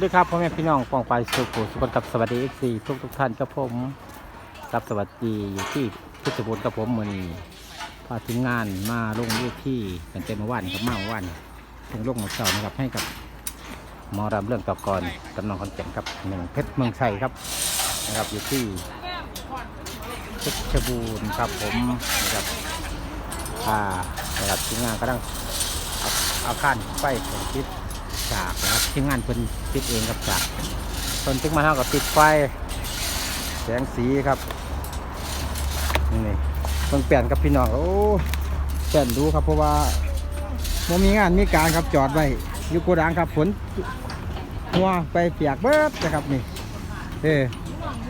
ด้วยครับพ่อแม่พี่น้องปองไปสุขุสุขกับสวัสดีเอฟซีทุกทุกท่านครับผมรับสวัสดีอยู่ที่พุทธบุญกับผมมือนี้พาทีมงานมาลงเวทีกันเต็มเมื่อวานครับมาเมื่อวานถึงลงมาเสานะครับให้กับหมอรำเรื่องต่อกรกำนองคอนเจ็นครับหนึ่งเพชรเมืองชัยครับนะครับอยู่ที่เพชรบูรณ์ครับผมนะครับอ่านะครับทีมงานก็ต้องเอาเอาข้นไฟของทิศฉากนะครับ ทีมงานเพิ่นติดเองกับฉากตอนถึงมาเท่ากับติดไฟ แสงสีครับนี่เพิ่งเปลี่ยนกับพี่น้องโอ้เปลี่ยนดูครับเพราะว่าบ่มีงานมีการครับจอดไว้อยู่โกดังครับฝนหัวไปเปียกเบิดนะครับนี่เออ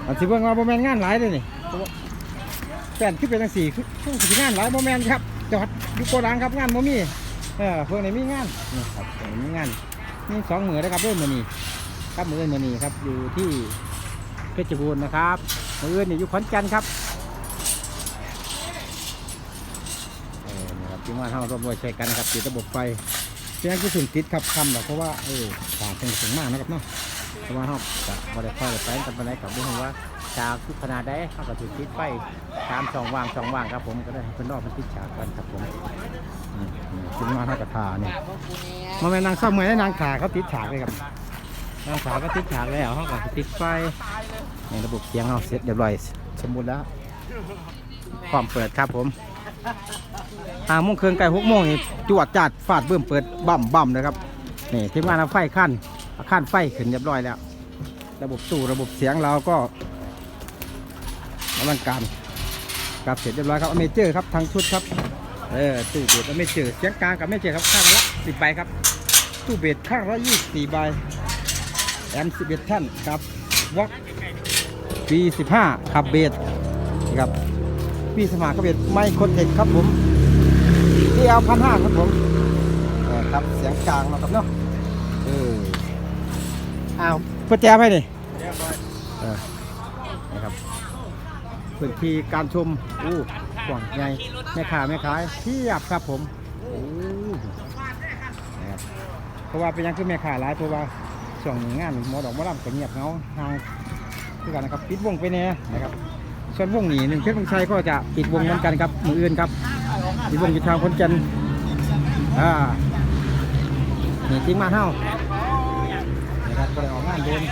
อันที่เพิ่งว่าบ่แม่นงานหลายเลยนี่เปลี่ยนขึ้นไปทั้งสี่คือคือสิงานหลายบ่แม่นครับจอดอยู่โกดังครับงานบ่มีเออเพิ่งในมีงานนี่ครับเพิ่นมีงาน นี่สองมือนะครับเรื่องมือนีครับมือมือนีครับอยู่ที่เพชรบูรณ์นะครับมือนี่อยู่ขอนแก่นครับเออนะครับที่ว่าเราร่วมด้วยใช้กันนะครับติดระบบไฟเสียงที่สุดติดครับคำหรอเพราะว่าเออฝานเป็นสูงมากนะครับเนาะ เพราะว่าเราจะบริค่อยไปกันไปไหนกับดูว่าจากทุกขนาดได้เขาก็ถือติดไฟตามช่องว่างช่องว่างครับผมก็ได้เป็นรอบมันติดฉากกันครับผมนี่นี่ทีมานเขากระทาเนี่ยมันเป็นางซ่อมเมือได้นางขาเขาติดฉากเลยครับนางขาก็ติดฉากแล้วเขาก็ติดไฟในระบบเสียงเขาเสร็จเรียบร้อยสมบูรณ์แล้วพร้อมเปิดครับผมหาโมงครึ่งใกล้หกโมงนี่จวดจัดฟาดเบิ่มเปิดบั่มบั่มเลยครับนี่ทีมงานเอาไฟขั้น อาขั้นไฟขึ้นเรียบร้อยแล้ว ระบบตู้ระบบเสียงเราก็อลังการกับเสร็จเรียบร้อยครับอเมเจอร์ครับทั้งชุดครับเออตู้เบสก็ไม่เจอร์เสียงกลางกับไม่เจอร์ครับข้างละสิบใบครับตู้เบสข้างละยี่สิบสี่ใบแอมสิบเอ็ดท่านครับวอกปีสิบห้าขับเบสครับปีสมาขับเบสไม่คนเทคครับผมที่เอาพันห้าครับผมครับเสียงกลางนะครับเนาะ อ้าวเพื่อแจมให้ดิเออนะครับพื้นที่การชมอู้กว้างใหญ่แม่ค้าแม่ขายเทียบครับผมโอ้นะครับเพราะว่าเป็นหยังคือแม่ค้าหลายเพราะว่าช่วงนี้งานหมอดอกหมอลำก็เงียบเหงาทางคือกันนะครับปิดวงไปแน่นะครับส่วนวงนี้หนึ่งเพชรบางชัยก็จะปิดวงเหมือนกันครับมืออื่นครับปิดวงอยู่ทางคนจันทร์อ่านี่จริงมาเท่า ก็เลยออกงานเดิน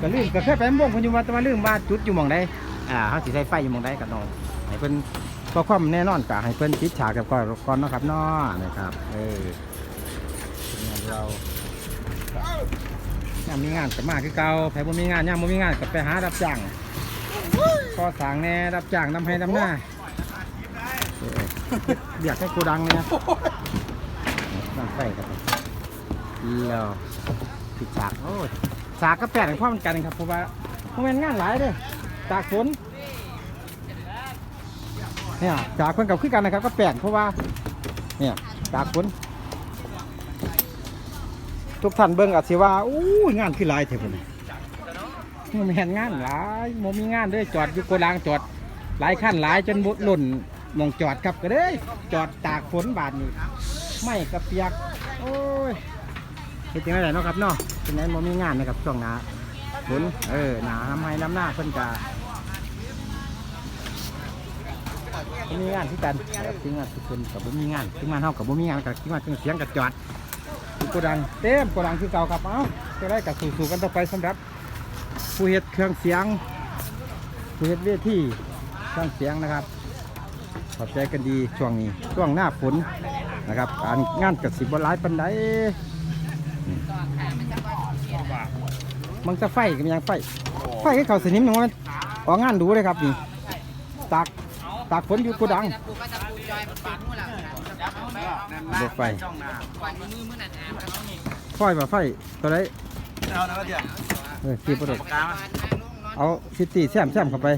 ก็ลืมก็แค่ไปวงคนอยู่ว่าแต่ว่าลืมว่าจุดอยู่หมองใดอ่าเขาสิใช้ไฟอยู่หมองใดกันนอนให้เพิ่นก็ความแน่นอนกะให้เพิ่นติดฉากกับก่อนก่อนเนาะครับเนาะนะครับเออทีมงานเราย่ามมีงานกับมาคือเก่าใครบ่มีงานย่ามบ่มีงานก็ไปหารับจ้างก็สั่งแน่รับจ้างนำให้นำหน้าเอออยกให้กูดังเนี่ยนั่งไฟครับแล้ว ติดฉากโอ้ยฉากก็แปลกให้พ่อมันกันครับเพราะว่าเพราะมันงานหลายเด้อตากฝนเนี่ยจากคนกับขึ้นกันนะครับ ก็แปลกเพราะว่าเนี่ยจากคนทุกท่านเบิ่งอาจสิว่าอู้ยงานคือหลายเถอะผมมันแม่นงานหลายโมมีงานด้วยจอดอยู่โกดังจอดหลายขั้นหลายจนบุหล่นมองจอดครับก็เลยจอดตากฝนบาดนี้ไม่กระเปียก โอ้ย เป็นยังไงเนาะครับเนาะเป็นไงโมมีงานนะครับช่วงหนาฝนเออหนาทำให้น้ำหน้าเพิ่นจะมีงานที่กันครับทีมงานทุกคนกับบ่มีงานทีมงานเฮากับบ่มีงานกับทีมงานเครื่องเสียงกับจอดคือโกดังเต็มกดังคือเก่าครับเอ้าจะได้กับสู่ๆกันต่อไปสำหรับ ผู้เฮ็ดเครื่องเสียง ผู้เฮ็ดเวทีเครื่องเสียงนะครับขอบใจกันดีช่วงนี้ช่วงหน้าฝนนะครับการงานกับสิบวันหลายปันได อืมมันจะไฟกันยังไฟ ไฟให้เขาสนิมหนึ่งมันออกงานดูเลยครับนี่ตากตากฝนอยู่โกดังรถไฟไฟมาไฟตัวไหนเอานะเดี๋ยวเออขี่ประดกเอาซิตี้แซมแซมเข้าไป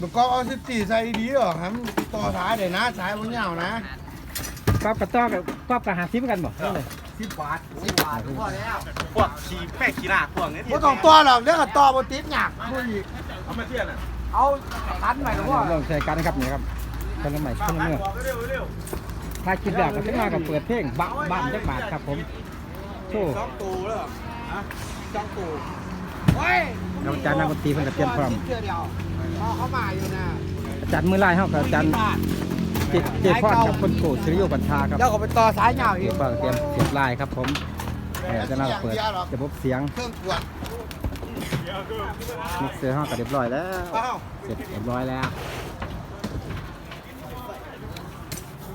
มันก็เอาสิบสี่ใส่ดีเหรอครับต่อสายเดี๋ยวนะสายมันยาวนะก๊อบกับต้อกับก๊อบกับหาซิมกันบ่นี่เลย สิบบาทสิบบาทพอแล้วพวกขี่แป้ขี่หน้าพวกนี้ไม่ต้องต่อหรอกเดี๋ยวก็ต่อบนติดหยักดูอีกเอามาเทียนอะเอาคันใหม่หรือว่าลองใส่กันนะครับนี่ครับคนละใหม่คนละเมื่อเร็วเร็วถ้าคิดอยากก็ขึ้นมากับเปิดเพลงบ้าบ้านจักบาทครับผมโชว์สองตูแล้วเจองตู่โอ้ยแล้วอาจารย์นักดนตรีเพิ่นก็เตรียมพร้อมเชื่อเดียวพอเขามาอยู่นะอาจารย์มือไล่เฮากับอาจารย์ เจเจพรกับคนโกศิริโยบัญชาครับเจ้าก็ไปต่อสายยาวอีเดี๋ยกวเปิดเตรียมเสียบลายครับผมเออจะน่าเปิดระบบเสียงเครื่องตรวจมิกเซอร์เฮาก็เรียบร้อยแล้วอ้าวเสร็จเรียบร้อยแล้ว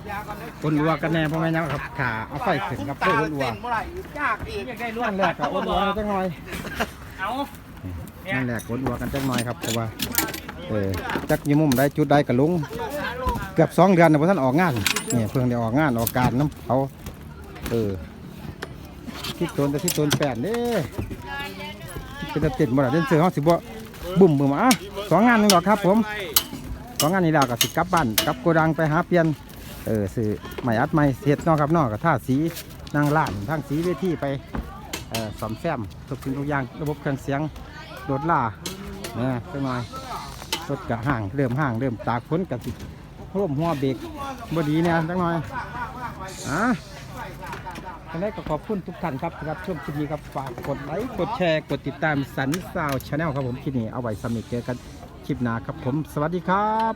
ยาก่อนนะคนรัวกันแน่เพราะไม่งั้นครับขาเอาไฟขึ้นครับเพื่อรัวเต้นเมื่อไหร่ยากอีกอยากได้รวนั่นแหละกับคนรัวกันจังหน่อยเอานั่นแหละคนรัวกันจังหน่อยครับเพราะว่าเออจักอยี่มุมได้จุดได้กระลุง เกือบสองเดือนนะพอท่านออกงานเนี่ยเพิ่งได้ออกงานออกการน้ำเขาเออที่ตนแต่ที่ตนแปดเด้เป็นตะติดบ่ล่ะเดินเสือเขาสิบ่บุ่มบุ่มอะสองงานนึงหรอกครับผมสองงานนี้แล้วก็สิกลับบ้านกลับโกดังไปหาเปลี่ยนเออซื้อใหม่อัดใหม่เสียดนอกครับนอกกับท่าสีนางล้านทั้งสีเวทีไปเอ่อซ่อมแซมทุกสิ่งทุกอย่างระบบเครื่องเสียงโดดล่าเนี่ยจังหน่อยรถกะห่างเริ่มห่างเริ่มตากฝนกับสิ ร่วมหัวเบรกบดีเนี่ยจังหน่อยอะท่านแรกก็ขอบคุณทุกท่านครับครับช่วงคลิปนี้ครับฝากกดไลค์กดแชร์กดติดตามสันสาวชาแนลครับผมคลิปนี้เอาไว้สำหรับเจอกันคลิปหน้าครับผม สวัสดีครับ